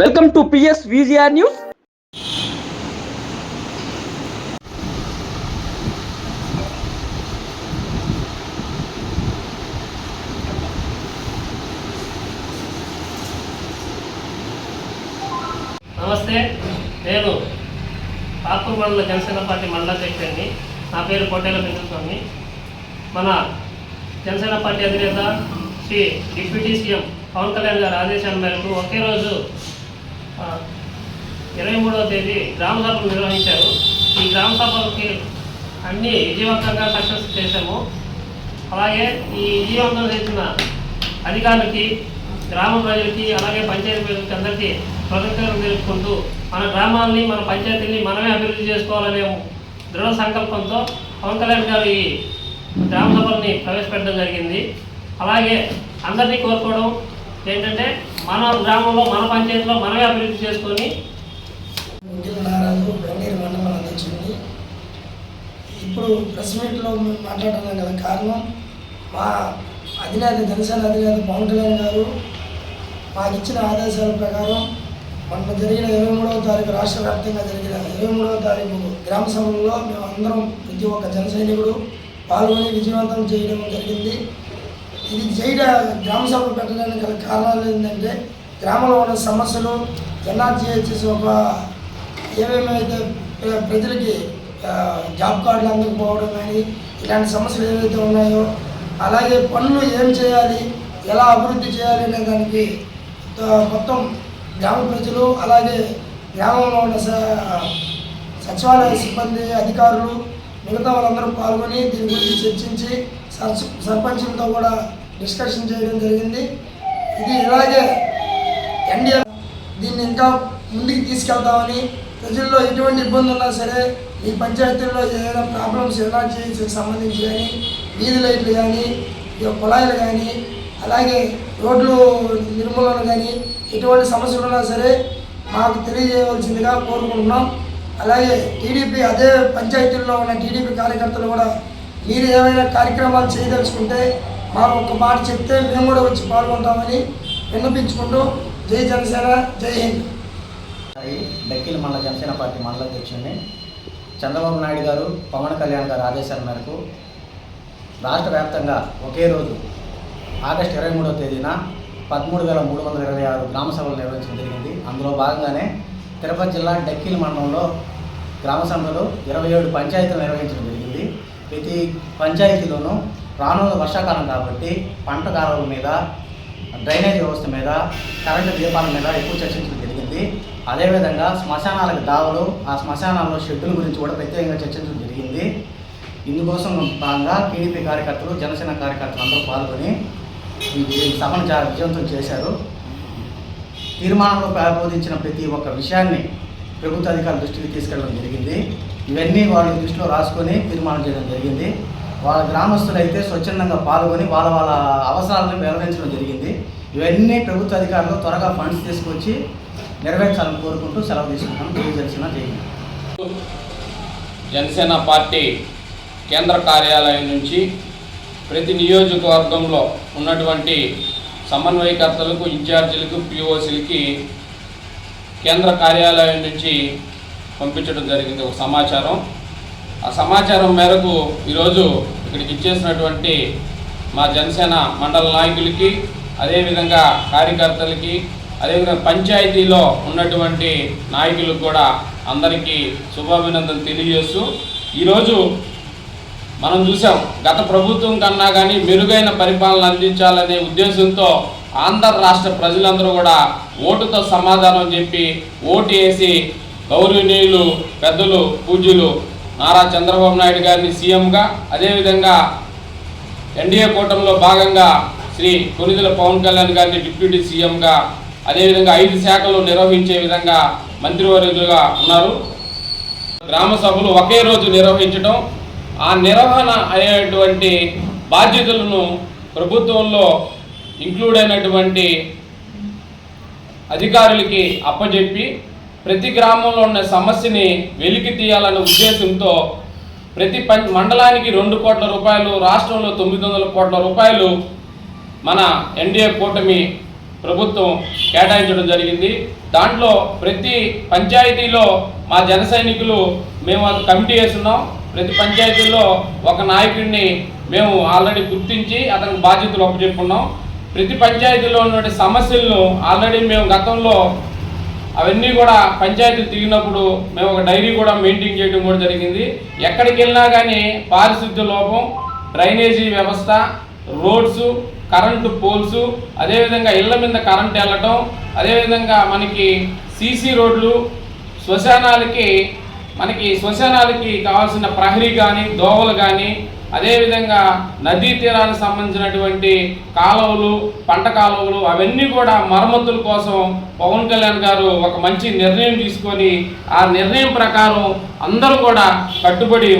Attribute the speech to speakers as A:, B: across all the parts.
A: Welcome to P S V G R news.
B: నమస్తే నేను పాపూర్ మండల జనసేన పార్టీ మండల అధ్యక్షుడిని. నా పేరు కోటేల పెంచుస్వామి మన జనసేన పార్టీ అధినేత శ్రీ డిప్యూటీ సీఎం పవన్ కళ్యాణ్ గారి ఆదేశాల మేరకు ఒకే రోజు ఇరవై మూడవ తేదీ గ్రామ సభలు నిర్వహించారు. ఈ గ్రామ సభలకి అన్ని విజయవంతంగా సక్సెస్ చేశాము. అలాగే ఈ విజయవంతం చేసిన అధికారులకి గ్రామ ప్రజలకి అలాగే పంచాయతీ ప్రజలకి అందరికీ కృతజ్ఞతలు తెలుపుకుంటూ మన గ్రామాలని మన పంచాయతీని మనమే అభివృద్ధి చేసుకోవాలనే దృఢ సంకల్పంతో పవన్ కళ్యాణ్ గారు ఈ గ్రామ సభల్ని ప్రవేశపెట్టడం జరిగింది. అలాగే అందరినీ కోరుకోవడం ఏంటంటే మన గ్రామంలో మన పంచాయతీలో మనమే అభివృద్ధి చేసుకొని
C: ముఖ్యుల నారాజు బెంగళూరు మండలం అధ్యక్షుడిని ఇప్పుడు ప్రెస్ మీట్లో మేము మాట్లాడడానికి గల కారణం మా అధినేత జనసేన అధినేత పవన్ కళ్యాణ్ గారు మాకు ఇచ్చిన ఆదేశాల ప్రకారం మొన్న జరిగిన ఇరవై మూడవ తారీఖు రాష్ట్ర వ్యాప్తంగా జరిగిన ఇరవై మూడవ తారీఖు గ్రామ సభల్లో మేము అందరం ప్రతి ఒక్క జన సైనికుడు పాల్గొని విజయవంతం చేయడం జరిగింది. ఇది చేయడ గ్రామ సభలు పెట్టడానికి గల కారణాలు ఏంటంటే గ్రామంలో ఉన్న సమస్యలు ఎన్ఆర్జీహెచ్ఎస్ ఒక ఏమేమైతే ప్రజలకి జాబ్ కార్డులు అందకపోవడం కానీ ఇలాంటి సమస్యలు ఏవైతే ఉన్నాయో అలాగే పనులు ఏం చేయాలి ఎలా అభివృద్ధి చేయాలి అనే దానికి మొత్తం గ్రామ ప్రజలు అలాగే గ్రామంలో ఉన్న స- సచివాలయ సిబ్బంది అధికారులు మిగతా వాళ్ళందరూ పాల్గొని దీని గురించి చర్చించి సర్పంచులతో కూడా డిస్కషన్ చేయడం జరిగింది. ఇది ఇలాగే ఎన్డీఏ దీన్ని ఇంకా ముందుకు తీసుకెళ్తామని ప్రజల్లో ఎటువంటి ఇబ్బంది ఉన్నా సరే ఈ పంచాయతీల్లో ఏదైనా ప్రాబ్లమ్స్ ఎలా చేసి సంబంధించి కానీ వీధి లైట్లు కానీ ఈ కుళాయిలు కానీ అలాగే రోడ్లు నిర్మూలన కానీ ఎటువంటి సమస్యలు ఉన్నా సరే మాకు తెలియజేయవలసిందిగా కోరుకుంటున్నాం. అలాగే టీడీపీ అదే పంచాయతీల్లో ఉన్న టీడీపీ కార్యకర్తలు కూడా మీరు ఏమైనా కార్యక్రమాలు చేయదలుచుకుంటే మాకు ఒక మాట చెప్తే మేము కూడా వచ్చి పాల్గొంటామని విన్నపించుకుంటూ జై జనసేన జై హింద్.
D: డక్కిల మండల జనసేన పార్టీ మండల అధ్యక్షుడిని చంద్రబాబు నాయుడు గారు పవన్ కళ్యాణ్ గారు ఆదేశాల మేరకు రాష్ట్ర వ్యాప్తంగా ఒకే రోజు ఆగస్టు ఇరవై మూడవ తేదీన పదమూడు వేల మూడు వందల ఇరవై ఆరు గ్రామ సభలు నిర్వహించడం జరిగింది. అందులో భాగంగానే తిరుపతి జిల్లా డక్కిల మండలంలో గ్రామ సభలు ఇరవై ఏడు పంచాయతీలు నిర్వహించడం జరిగింది. ప్రతి పంచాయతీలోనూ రానున్న వర్షాకాలం కాబట్టి పంట కాలువల మీద డ్రైనేజ్ వ్యవస్థ మీద కరెంటు దీపాల మీద ఎక్కువ చర్చించడం జరిగింది. అదేవిధంగా శ్మశానాలకు దావలు ఆ శ్మశానాల్లో షెడ్యూల్ గురించి కూడా ప్రత్యేకంగా చర్చించడం జరిగింది. ఇందుకోసం భాగంగా టీడీపీ కార్యకర్తలు జనసేన కార్యకర్తలు అందరూ పాల్గొని సభను చాలా విజయవంతం చేశారు. తీర్మానంలో ప్రబోధించిన ప్రతి ఒక్క విషయాన్ని ప్రభుత్వ అధికారుల దృష్టికి తీసుకెళ్ళడం జరిగింది. ఇవన్నీ వాళ్ళ దృష్టిలో రాసుకొని తీర్మానం చేయడం జరిగింది. వాళ్ళ గ్రామస్తులు అయితే స్వచ్ఛందంగా పాల్గొని వాళ్ళ వాళ్ళ అవసరాలను వెల్లడించడం జరిగింది. ఇవన్నీ ప్రభుత్వ అధికారులు త్వరగా ఫండ్స్ తీసుకొచ్చి నెరవేర్చాలని కోరుకుంటూ సెలవు తీసుకుంటాం తెలియజేసిన
E: జనసేన పార్టీ కేంద్ర కార్యాలయం నుంచి ప్రతి నియోజకవర్గంలో ఉన్నటువంటి సమన్వయకర్తలకు ఇన్ఛార్జీలకు పిఓసీలకి కేంద్ర కార్యాలయం నుంచి పంపించడం జరిగింది. ఒక సమాచారం. ఆ సమాచారం మేరకు ఈరోజు ఇక్కడికి ఇచ్చేసినటువంటి మా జనసేన మండల నాయకులకి అదేవిధంగా కార్యకర్తలకి అదేవిధంగా పంచాయతీలో ఉన్నటువంటి నాయకులకు కూడా అందరికీ శుభాభినందనలు తెలియజేస్తూ ఈరోజు మనం చూసాం గత ప్రభుత్వం కన్నా కానీ మెరుగైన పరిపాలన అందించాలనే ఉద్దేశంతో ఆంధ్ర రాష్ట్ర ప్రజలందరూ కూడా ఓటుతో సమాధానం చెప్పి ఓటు వేసి గౌరవనీయులు పెద్దలు పూజ్యులు నారా చంద్రబాబు నాయుడు గారిని సీఎంగా అదేవిధంగా ఎన్డీఏ కూటమిలో భాగంగా శ్రీ కొనిదల పవన్ కళ్యాణ్ గారిని డిప్యూటీ సీఎంగా అదేవిధంగా ఐదు శాఖలు నిర్వహించే విధంగా మంత్రివర్యులుగా ఉన్నారు. గ్రామ సభలు ఒకే రోజు నిర్వహించడం ఆ నిర్వహణ అనేటువంటి బాధ్యతలను ప్రభుత్వంలో ఇంక్లూడ్ అయినటువంటి అధికారులకి అప్పజెప్పి ప్రతి గ్రామంలో ఉన్న సమస్యని వెలికి తీయాలనే ఉద్దేశంతో ప్రతి ప మండలానికి రెండు కోట్ల రూపాయలు రాష్ట్రంలో తొమ్మిది వందల కోట్ల రూపాయలు మన ఎన్డీఏ కూటమి ప్రభుత్వం కేటాయించడం జరిగింది. దాంట్లో ప్రతి పంచాయతీలో మా జన సైనికులు మేము ఒక కమిటీ వేస్తున్నాం. ప్రతి పంచాయతీలో ఒక నాయకుడిని మేము ఆల్రెడీ గుర్తించి అతనికి బాధ్యతలు ఒప్పచెప్పుకున్నాం ప్రతి పంచాయతీలో ఉన్నటువంటి సమస్యలను ఆల్రెడీ మేము గతంలో అవన్నీ కూడా పంచాయతీలు తిరిగినప్పుడు మేము ఒక డైరీ కూడా మెయింటైన్ చేయడం కూడా జరిగింది. ఎక్కడికి వెళ్ళినా కానీ పారిశుద్ధ్య లోపం డ్రైనేజీ వ్యవస్థ రోడ్స్ కరెంటు పోల్స్ అదేవిధంగా ఇళ్ళ మీద కరెంట్ వెళ్ళటం అదేవిధంగా మనకి సీసీ రోడ్లు శ్మశానాలకి మనకి శ్మశానాలకి కావాల్సిన ప్రహరీ కానీ దోవలు కానీ అదేవిధంగా నదీ తీరానికి సంబంధించినటువంటి కాలువలు పంట కాలువలు అవన్నీ కూడా మరమ్మతుల కోసం పవన్ కళ్యాణ్ గారు ఒక మంచి నిర్ణయం తీసుకొని ఆ నిర్ణయం ప్రకారం అందరూ కూడా కట్టుబడి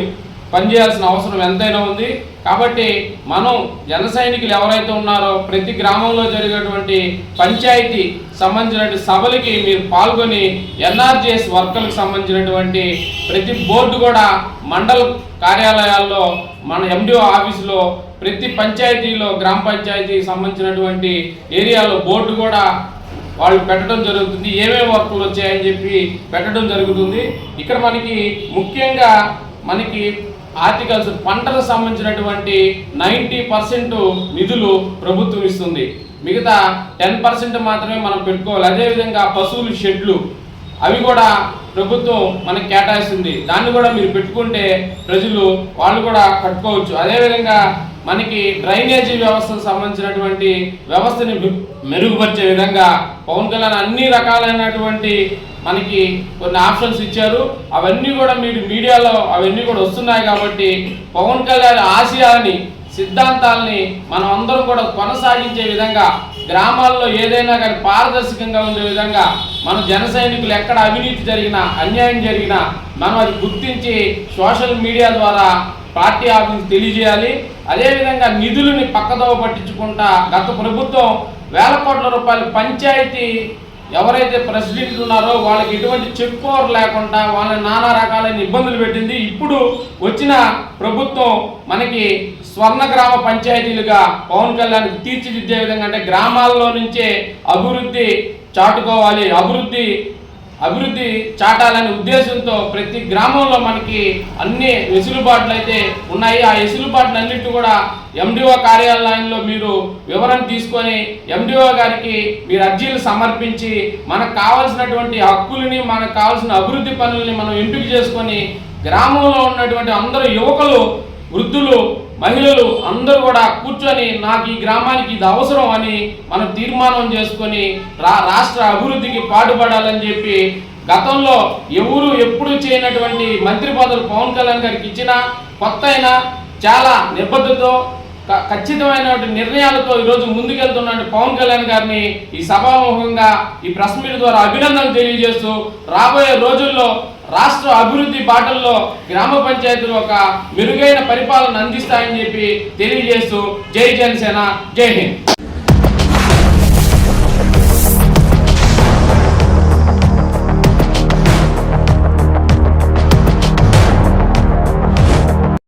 E: పనిచేయాల్సిన అవసరం ఎంతైనా ఉంది. కాబట్టి మనం జన సైనికులు ఎవరైతే ఉన్నారో ప్రతి గ్రామంలో జరిగేటువంటి పంచాయతీ సంబంధించినటువంటి సభలకి మీరు పాల్గొని ఎన్ఆర్జిఎస్ వర్కర్లకు సంబంధించినటువంటి ప్రతి బోర్డు కూడా మండల కార్యాలయాల్లో మన ఎండిఓ ఆఫీసులో ప్రతి పంచాయతీలో గ్రామ పంచాయతీకి సంబంధించినటువంటి ఏరియాలో బోర్డు కూడా వాళ్ళు పెట్టడం జరుగుతుంది. ఏమేమి వర్కులు వచ్చాయని చెప్పి పెట్టడం జరుగుతుంది. ఇక్కడ మనకి ముఖ్యంగా మనకి ఆర్టికల్స్ పంటలకు సంబంధించినటువంటి నైంటీ పర్సెంట్ నిధులు ప్రభుత్వం ఇస్తుంది. మిగతా టెన్ పర్సెంట్ మాత్రమే మనం పెట్టుకోవాలి. అదేవిధంగా పశువులు షెడ్లు అవి కూడా ప్రభుత్వం మనకి కేటాయిస్తుంది. దాన్ని కూడా మీరు పెట్టుకుంటే ప్రజలు వాళ్ళు కూడా కట్టుకోవచ్చు. అదేవిధంగా మనకి డ్రైనేజీ వ్యవస్థకు సంబంధించినటువంటి వ్యవస్థని మె- మెరుగుపరిచే విధంగా పవన్ కళ్యాణ్ అన్ని రకాలైనటువంటి మనకి కొన్ని ఆప్షన్స్ ఇచ్చారు. అవన్నీ కూడా మీరు మీడియాలో అవన్నీ కూడా వస్తున్నాయి కాబట్టి పవన్ కళ్యాణ్ ఆశయాలని సిద్ధాంతాలని మనం అందరం కూడా కొనసాగించే విధంగా గ్రామాల్లో ఏదైనా కానీ పారదర్శకంగా ఉండే విధంగా మన జన సైనికులు ఎక్కడ అవినీతి జరిగినా అన్యాయం జరిగినా మనం అది గుర్తించి సోషల్ మీడియా ద్వారా పార్టీ ఆఫీస్ తెలియజేయాలి. అదేవిధంగా నిధులని పక్కదోవ పట్టించుకుంటా గత ప్రభుత్వం వేల కోట్ల రూపాయలు పంచాయతీ ఎవరైతే ప్రెసిడెంట్లు ఉన్నారో వాళ్ళకి ఎటువంటి చెక్ లేకుండా వాళ్ళని నానా రకాలైన ఇబ్బందులు పెట్టింది. ఇప్పుడు వచ్చిన ప్రభుత్వం మనకి స్వర్ణ గ్రామ పంచాయతీలుగా పవన్ కళ్యాణ్ తీర్చిదిద్దే విధంగా అంటే గ్రామాల్లో నుంచే అభివృద్ధి చాటుకోవాలి. అభివృద్ధి అభివృద్ధి చాటాలనే ఉద్దేశంతో ప్రతి గ్రామంలో మనకి అన్ని వెసులుబాట్లు అయితే ఉన్నాయి. ఆ వెసులుబాట్లు అన్నిటి కూడా ఎండిఓ కార్యాలయంలో మీరు వివరణ తీసుకొని ఎండిఓ గారికి మీరు అర్జీలు సమర్పించి మనకు కావాల్సినటువంటి హక్కులని మనకు కావాల్సిన అభివృద్ధి పనుల్ని మనం ఎంపిక చేసుకొని గ్రామంలో ఉన్నటువంటి అందరూ యువకులు వృద్ధులు మహిళలు అందరూ కూడా కూర్చొని నాకు ఈ గ్రామానికి ఇది అవసరం అని మనం తీర్మానం చేసుకొని రా రాష్ట్ర అభివృద్ధికి పాటుపడాలని చెప్పి గతంలో ఎవరు ఎప్పుడు చేయనటువంటి మంత్రి పదవులు పవన్ కళ్యాణ్ గారికి ఇచ్చిన కొత్త అయినా చాలా నిబద్ధతో ఖచ్చితమైనటువంటి నిర్ణయాలతో ఈరోజు ముందుకెళ్తున్న పవన్ కళ్యాణ్ గారిని ఈ సభాముఖంగా ఈ ప్రెస్ మీట్ ద్వారా అభినందనలు తెలియజేస్తూ రాబోయే రోజుల్లో రాష్ట్ర అభివృద్ధి బాటల్లో గ్రామ పంచాయతీలు ఒక మెరుగైన పరిపాలన అందిస్తాయని చెప్పి తెలియజేస్తూ జై జనసేన జై హింద్.